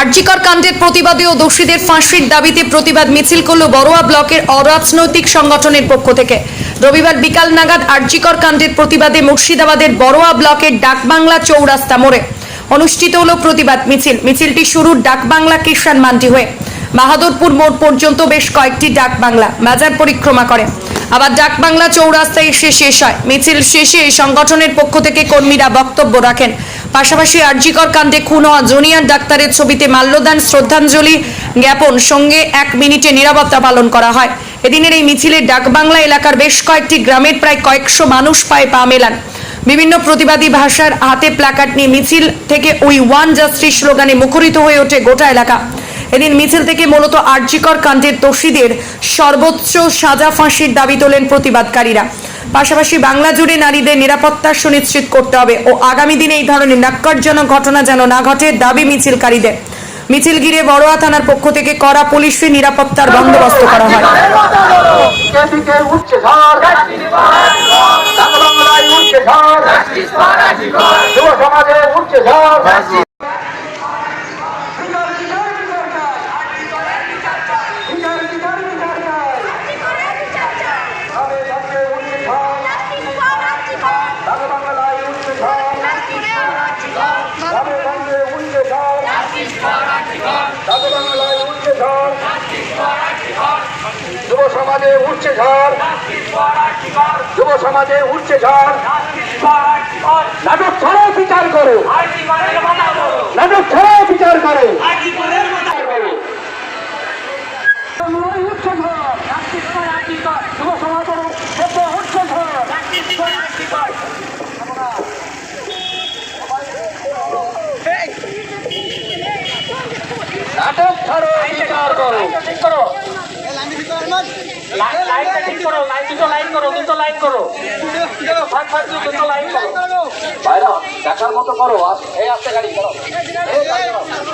আরজিকর কাণ্ডের প্রতিবাদে ও দোষীদের ফাঁসির দাবিতে প্রতিবাদ মিছিল করল বড়ুয়া ব্লকের অরাজনৈতিক সংগঠনের পক্ষ থেকে। রবিবার বিকাল নাগাদ আরজিকর কাণ্ডের প্রতিবাদে মুর্শিদাবাদের বড়ুয়া ব্লকের ডাকবাংলা চৌরাস্তা মোড়ে অনুষ্ঠিত হলো প্রতিবাদ মিছিল। মিছিলটি শুরু ডাকবাংলা কিষান মান্ডি হয়ে বাহাদুরপুর মোড় পর্যন্ত বেশ কয়েকটি ডাকবাংলা বাজার পরিক্রমা করে। আবার ডাকবাংলা চৌরাস্তায় এসে শেষ হয়। মিছিল শেষে সংগঠনের পক্ষ থেকে কর্মীরা বক্তব্য রাখেন। পাশাপাশি আরজিকর কান্দে খুন হওয়া জুনিয়র ডাক্তারের ছবিতে মাল্যদান, শ্রদ্ধাঞ্জলি জ্ঞাপন, সঙ্গে এক মিনিটে নিরাপত্তা পালন করা হয়। এদিনের এই মিছিলে ডাকবাংলা এলাকার বেশ কয়েকটি গ্রামের প্রায় কয়েকশো মানুষ পায়ে পা মেলান। বিভিন্ন প্রতিবাদী ভাষার হাতে প্ল্যাকার্ড নিয়ে মিছিল থেকে ওই ওয়ান জাস্টিস স্লোগানে মুখরিত হয়ে ওঠে গোটা এলাকা। এদিন মিছিল থেকে মূলত আর্যিকর কাণ্ডের দোষীদের সর্বোচ্চ সাজা ফাঁসির দাবি তোলেন প্রতিবাদকারীরা পাশাপাশি বাংলা জুড়ে নারীদের নিরাপত্তা সুনিশ্চিত করতে হবে ও আগামী দিনে এই ধরনের নাক্করজনক ঘটনা যেন না ঘটে দাবি মিছিলকারীদের মিছিল ঘিরে বড়োয়া থানার পক্ষ থেকে কড়া পুলিশি নিরাপত্তার বন্দোবস্ত করা হয় সমাজে বাংলায় উঠছে ঝড় যুব সমাজে উঠছে ঝড় যুব সমাজে উঠছে ঝড় নাটক ছাড়াও বিচার করো নাটক ছাড়াও বিচার করো যুব সমাজের উঠছে ঝড় নাটক ছাড়ো বিচার করো লাইন লাইনটা ঠিক করো লাইন দুটো লাইন করো দুটো লাইন করো ফাঁক দিয়ে দুটো লাইন করো বাইরে দেখার মতো করো এই আসতে গাড়ি করো